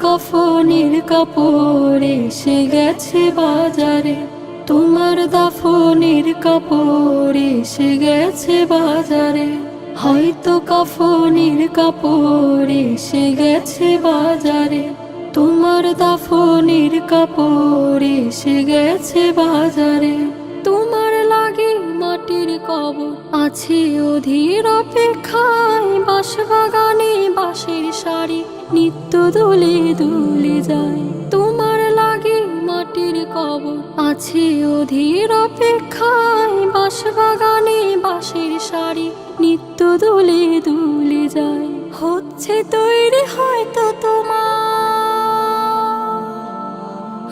কাফনের কাপড় এসে গেছে বাজারে। তোমার দাফনের কাপড় এসে গেছে বাজারে। হয়তো কাফনের কাপড় এসে গেছে বাজারে। তোমার দাফনের কাপড় এসে গেছে বাজারে। তোমার লাগে মাটির কবর, আছে অধীর অপেক্ষায় বাঁশ বাগানে শাড়ি নিত্য দুলে দুলে যায়। তোমার লাগে মাটির কবর আছে অধীর অপেক্ষায়। বাঁশ বাগানে বাঁশের শাড়ি নিত্য দুলে দুলে যায়। হচ্ছে তৈরি হয়তো তোমার।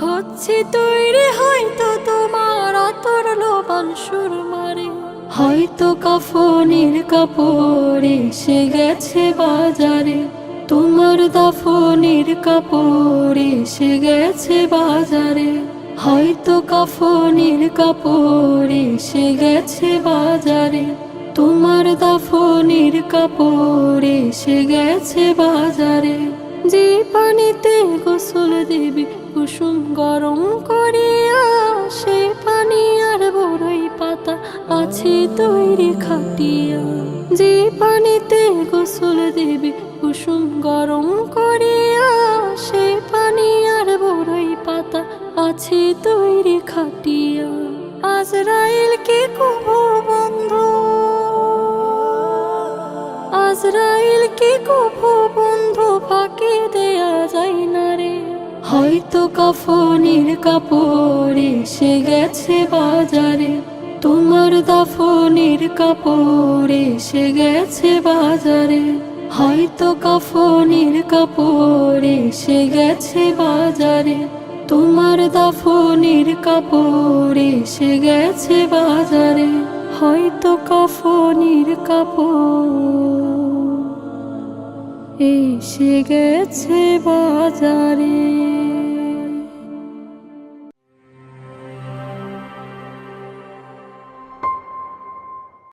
হচ্ছে তৈরি হয়তো তোমার অতর লোবান সুর মারে হয়তো কাফনের কাপড় এসে গেছে বাজারে। তোমার দাফনের কাপড় এসে গেছে বাজারে। হয়তো কাফনের কাপড় এসে গেছে বাজারে। তোমার দাফনের কাপড় এসে গেছে বাজারে। যে পানিতে গোসল দেবে, কুসুম গরম করিয়া, সে পানি আর বড়ই পাতা আছে তৈরি খাটিয়া। যে পানিতে গোসল দেবে কুসুম গরম করিয়া সে পানি আর বড়ই পাতা আছে তৈরি খাটিয়া। আজরাইল কে কবু বন্ধু? আজরাইল কে কবু বন্ধু? ফাঁকে দেয়া যায় না রে। হয়তো কাফনের কাপড়ে সে গেছে বাজারে। তোমার দাফনের কাপড় সে গেছে বাজারে। হয়তো কাফনের কাপড় এসে গেছে বাজারে। তোমার দাফনের কাপড় এসে গেছে বাজারে। হয়তো কাফনের কাপড় এসে গেছে বাজারে।